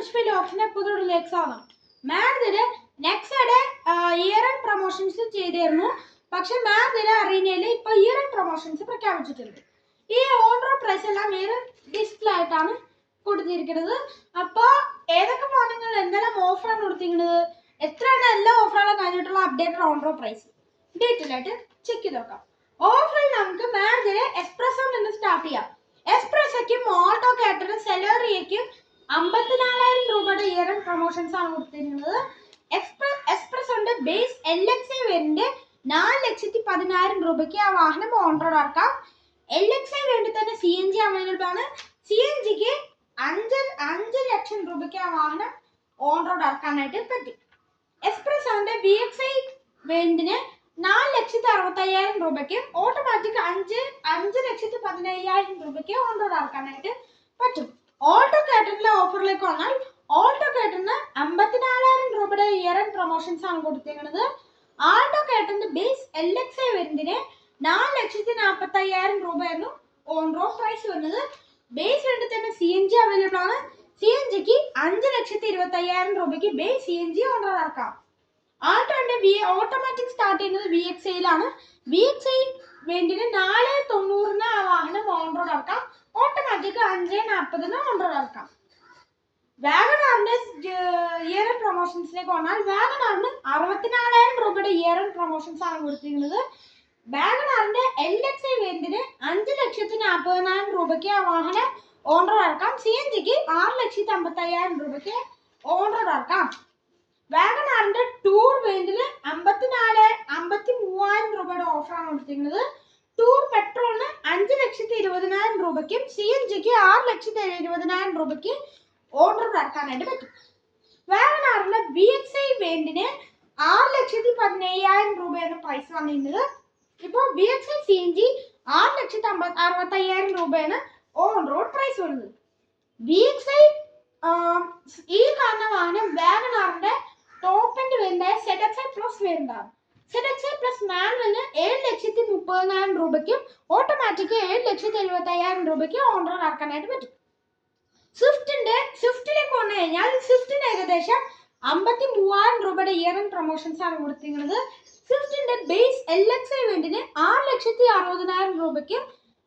Virtual option എപ്പോഴും ആണ് മാഡത്തിന് നെക്സ്റ്റ് ഇയർ ആൻഡ് പ്രൊമോഷൻസ് ചെയ്തിരുന്നു. പക്ഷെ മാഡത്തിന് അറീനയിൽ ഇപ്പൊ ഇയർ ആൻഡ് പ്രൊമോഷൻസ് പ്രഖ്യാപിച്ചിട്ടുണ്ട്. ഈ ഓർഡർ പ്രൈസ് എല്ലാം ഇയർ ഡിസ്പ്ലേ ആയിട്ടാണ് കൊടുത്തിരിക്കുന്നത്. അപ്പോൾ ഏതൊക്കെ മോഡലുകൾ എന്തെല്ലാം ഓഫറാണ് കൊടുത്തിരിക്കുന്നത്? എത്രയാണ് എല്ലാ ഓഫറുകളും കഴിഞ്ഞിട്ടുള്ള updated on road price detail ആയിട്ട് ചെക്ക് ചെയ്ത് നോക്കാം. ഓഫറിൽ നമുക്ക് മാഡത്തിന് എക്സ്പ്രസോ നിന്ന് സ്റ്റാർട്ട് ചെയ്യാം. എക്സ്പ്രസോയ്ക്കും ഓട്ടോ കാറ്ററും സെലറിയയ്ക്കും അമ്പത്തിനാലായിരം രൂപയുടെ ഇയർ എൻഡ് പ്രൊമോഷൻസ് ആണ് കൊടുത്തിരിക്കുന്നത് എക്സ്പ്രസ് ഉണ്ട്. ബേസ് എൽ എക്സ് ഐ വേരിന്റെ നാല് ലക്ഷത്തി പതിനായിരം രൂപയ്ക്ക് ആ വാഹനം ഓൺ റോഡ് ഇറക്കാം എൽ എക്സ് ഐ വേണ്ടി തന്നെ സി എൻ ജി അവൈലബിൾ ആണ്. സി എൻ ജിക്ക് അഞ്ച് അഞ്ച് ലക്ഷം രൂപയ്ക്ക് ആ വാഹനം ഓൺ റോഡ് ഇറക്കാനായിട്ട് പറ്റും. എക്സ്പ്രസോന്റെ ബി എക്സ് ഐ വേണ്ടിന് നാല് ലക്ഷത്തി അറുപത്തയ്യായിരം രൂപയ്ക്ക് ഓട്ടോമാറ്റിക് അഞ്ച് അഞ്ച് ലക്ഷത്തി പതിനയ്യായിരം രൂപയ്ക്ക് ഓൺ റോഡ് ഇറക്കാനായിട്ട് പറ്റും. ഓട്ടോ കാറ്ററിന്റെ ഓഫറിലേക്ക് വന്നാൽ ഓട്ടോ കാറ്ററിന് അമ്പത്തിനാലായിരം രൂപയുടെ ഇയർ ആൻഡ് പ്രൊമോഷൻസ് ആണ് കൊടുത്തിരിക്കുന്നത്. ആൾട്ടോ കാറ്ററിന്റെ ബേസ് എൽ എക്സ് ഐ വരുന്നതിന് നാല് ലക്ഷത്തി നാൽപ്പത്തി അയ്യായിരം രൂപയായിരുന്നു ഓൺ റോഡ് പ്രൈസ് വരുന്നത്. ബേസ് വേണ്ടി തന്നെ സി എൻ ജി അവൈലബിൾ ആണ്. സി എൻ ജിക്ക് അഞ്ച് ലക്ഷത്തി ഇരുപത്തി അയ്യായിരം രൂപയ്ക്ക് base C N G on road ഇറക്കാം ആൾട്ടോന്റെ വി ഓട്ടോമാറ്റിക് സ്റ്റാർട്ട് ചെയ്യുന്നത് വി എക്സ് ഐയിലാണ് വി എക്സ് ഐ വേണ്ടിന് നാല് തൊണ്ണൂറിന് ആ വാഹനം ഓൺ റോഡ് ഇറക്കാം ഓട്ടോമാറ്റിക് അഞ്ച് നാൽപ്പതിന് റോഡ് ഇറക്കാം. വാഗണാറിന്റെ ഇയർ ആൻഡ് പ്രൊമോഷൻസിലേക്ക് വന്നാൽ വാഗണാറിന് അറുപത്തിനാലായിരം രൂപയുടെ ഇയർ പ്രൊമോഷൻസ് ആണ് കൊടുത്തിരിക്കുന്നത്. വാഗണാറിന്റെ എൽ എക്സ് ഐ വേണ്ടിന് അഞ്ച് ലക്ഷത്തി നാൽപ്പതിനായിരം രൂപയ്ക്ക് വാഹനം റോഡ് ഇറക്കാം. സി എൻ ജിക്ക് ആറ് ലക്ഷത്തി അമ്പത്തി രൂപയ്ക്ക് ഓണർ ഇറക്കാം. വാഗണാറിന്റെ ടൂർ വേണ്ടിൽ അമ്പത്തിനാല് അമ്പത്തി മൂവായിരം രൂപയുടെ ഓഫറാണ് കൊടുത്തിരിക്കുന്നത് ടൂർ പെട്രോളിന് അഞ്ച് ലക്ഷത്തി ഇരുപതിനായിരം രൂപയ്ക്കും സി എൻ ജിക്ക് ആറ് ലക്ഷത്തി എഴുപതിനായിരം രൂപയ്ക്ക് ഓർഡർ നടത്താനായിട്ട് പറ്റും. വാഗണാറിന്റെ ബി എക്സ് ഐ വേണ്ടിന് ആറ് ലക്ഷത്തി പതിനയ്യായിരം രൂപയാണ് പ്രൈസ് വന്നിരുന്നത്. ഇപ്പോൾ B X I C N G ആറ് ലക്ഷത്തി അമ്പത്തി അറുപത്തി അയ്യായിരം രൂപയാണ് ഓൺ റോഡ് പ്രൈസ് വരുന്നത്. ബി എക്സ് ഐ ഈ കാരണമാണ് വാഹനം വാഗണാറിന്റെ ടോപ്പ് എൻഡ് വരുന്നത് സെഡക്സ് ഐ പ്ലസ് വരുന്നതാണ്. സെഡക്സ് പ്ലസ് മാനുവലിന് ഏഴ് ലക്ഷത്തി മുപ്പതിനായിരം രൂപയ്ക്കും ഓട്ടോമാറ്റിക് ഏഴ് ലക്ഷത്തി എഴുപത്തി അയ്യായിരം രൂപയ്ക്ക് ആക്കാനായിട്ട് ഇറക്കാനായിട്ട് പറ്റും സ്വിഫ്റ്റിന്റെ സ്വിഫ്റ്റിലേക്ക് വന്നു കഴിഞ്ഞാൽ സ്വിഫ്റ്റിന് ഏകദേശം അമ്പത്തി മൂവായിരം രൂപയുടെ ഇയർ ആൻഡ് പ്രൊമോഷൻസ് ആണ് കൊടുത്തിരിക്കുന്നത്. സ്വിഫ്റ്റിന്റെ ബേസ് എൽ എക്സ് ഐ വേണ്ടിന് ആറ് ലക്ഷത്തി അറുപതിനായിരം രൂപയ്ക്ക്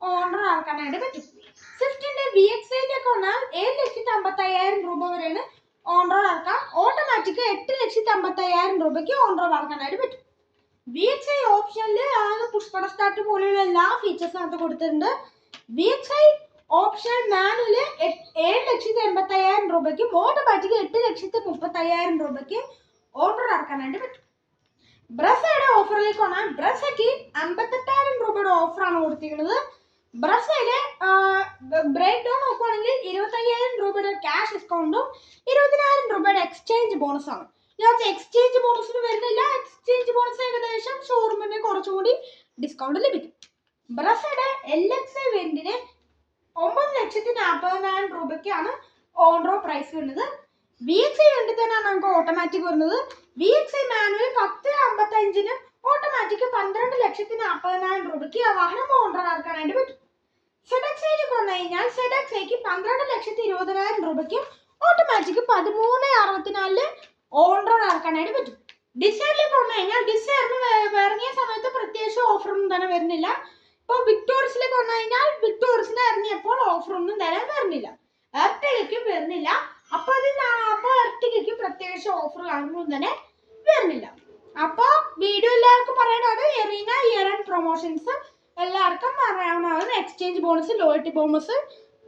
ഓർഡർ ആക്കാനായിട്ട് പറ്റും. സ്വിഫ്റ്റിന്റെ ബി എക്സ് ഐയിലേക്ക് വന്നാൽ ഏഴ് ലക്ഷത്തി അമ്പത്തി അയ്യായിരം രൂപ വരെയാണ് ഓൺ റോഡ് ഇറക്കാം ഓട്ടോമാറ്റിക് എട്ട് ലക്ഷത്തി അമ്പത്തി അയ്യായിരം രൂപയ്ക്ക് ഓൺ റോഡ് ഇറക്കാനായിട്ട് പറ്റും. എക്സ് ഐ ഓപ്ഷനിൽ ആണ് പുഷ്പട സ്റ്റാർട്ട് പോലെയുള്ള എല്ലാ ഫീച്ചേഴ്സും അത് കൊടുത്തിട്ടുണ്ട്. ഐ ഓപ്ഷൻ മാനുവൽ ഏഴ് ലക്ഷത്തി എൺപത്തി അയ്യായിരം രൂപയ്ക്കും ഓട്ടോമാറ്റിക് എട്ട് ലക്ഷത്തി മുപ്പത്തി അയ്യായിരം രൂപയ്ക്ക് ഓർഡർ ഇറക്കാനായിട്ട് പറ്റും. ബ്രസയുടെ ഓഫറിലേക്ക് വന്നാൽ ബ്രസയ്ക്ക് അമ്പത്തെട്ടായിരം രൂപയുടെ ഓഫറാണ് കൊടുത്തിരിക്കുന്നത്. ബ്രസയിൽ ബ്രേക്ക് ഡൗൺ നോക്കുവാണെങ്കിൽ ഇരുപത്തയ്യായിരം രൂപയുടെ ക്യാഷ് ഡിസ്കൗണ്ടും ഇരുപതിനായിരം രൂപയുടെ എക്സ്ചേഞ്ച് ബോണസ് ഇതിനകത്ത് എക്സ്ചേഞ്ച് ബോണസിന് വരുന്നില്ല. എക്സ്ചേഞ്ച് ബോണസ് ഏകദേശം ഷോറൂമിന് കുറച്ചുകൂടി ഡിസ്കൗണ്ട് ലഭിക്കും ബ്രസയുടെ എൽ എക്സ് ഐ വെന്റിന് ഒമ്പത് ലക്ഷത്തി നാൽപ്പതിനായിരം രൂപയ്ക്കാണ് ഓൺ റോ പ്രൈസ് വരുന്നത്. വി എക്സ് ഐ വേണ്ടി തന്നെയാണ് നമുക്ക് ഓട്ടോമാറ്റിക് വരുന്നത്. വി എക്സ് ഐ മാനുവൽ പത്ത് അമ്പത്തഞ്ചിനും ഓട്ടോമാറ്റിക് പന്ത്രണ്ട് ലക്ഷത്തി നാൽപ്പതിനായിരം രൂപയ്ക്ക് ആ വാഹനം ഓർഡർ ഇറക്കാനായിട്ട് പറ്റും. സെഡക്സയിലേക്ക് വന്നു കഴിഞ്ഞാൽ സെഡക്സയ്ക്ക് പന്ത്രണ്ട് ലക്ഷത്തി ഇരുപതിനായിരം രൂപയ്ക്ക് ഓട്ടോമാറ്റിക് പതിമൂന്ന് അറുപത്തിനാലിൽ പറ്റും ഡിസൈനിലേക്ക് ഞാൻ ഡിസൈറിന് ഇറങ്ങിയ സമയത്ത് പ്രത്യേകിച്ച് ഓഫറൊന്നും തന്നെ വരുന്നില്ല. ഇപ്പോൾ വിക്ടോറിയസിലേക്ക് വന്നു കഴിഞ്ഞാൽ വിക്ടോറിയസിന് ഇറങ്ങിയപ്പോൾ ഓഫറൊന്നും തന്നെ വരുന്നില്ല. എർട്ടികയ്ക്കും വരുന്നില്ല. അപ്പോൾ അത് അപ്പോൾ എർട്ടികയ്ക്ക് പ്രത്യേകിച്ച് ഓഫർ കാണുമ്പോൾ തന്നെ വരുന്നില്ല. അപ്പോൾ വീഡിയോ എല്ലാവർക്കും പറയണത് എറീന ഇയർ ആൻഡ് പ്രൊമോഷൻസ് എല്ലാവർക്കും പറയാവുന്നതാണ് exchange bonus loyalty bonus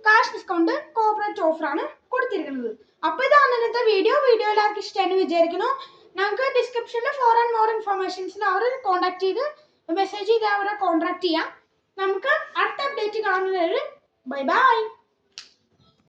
cash discount corporate ഓഫറാണ് കൊടുത്തിരിക്കുന്നത്. അപ്പോൾ ഇതാണ് ഇന്നത്തെ വീഡിയോ. വീഡിയോ എല്ലാവർക്കും ഇഷ്ടമായെന്ന് വിചാരിക്കുന്നു. നമുക്ക് ഡിസ്ക്രിപ്ഷനിൽ ഫോർ ആൻഡ് മോർ ഇൻഫർമേഷൻസിൽ അവരെ കോൺടാക്ട് ചെയ്ത് മെസ്സേജ് ചെയ്ത് അവരെ കോൺടാക്ട് ചെയ്യാം. നമുക്ക് അടുത്ത അപ്ഡേറ്റ് കാണുന്നവരെ ബൈ ബൈ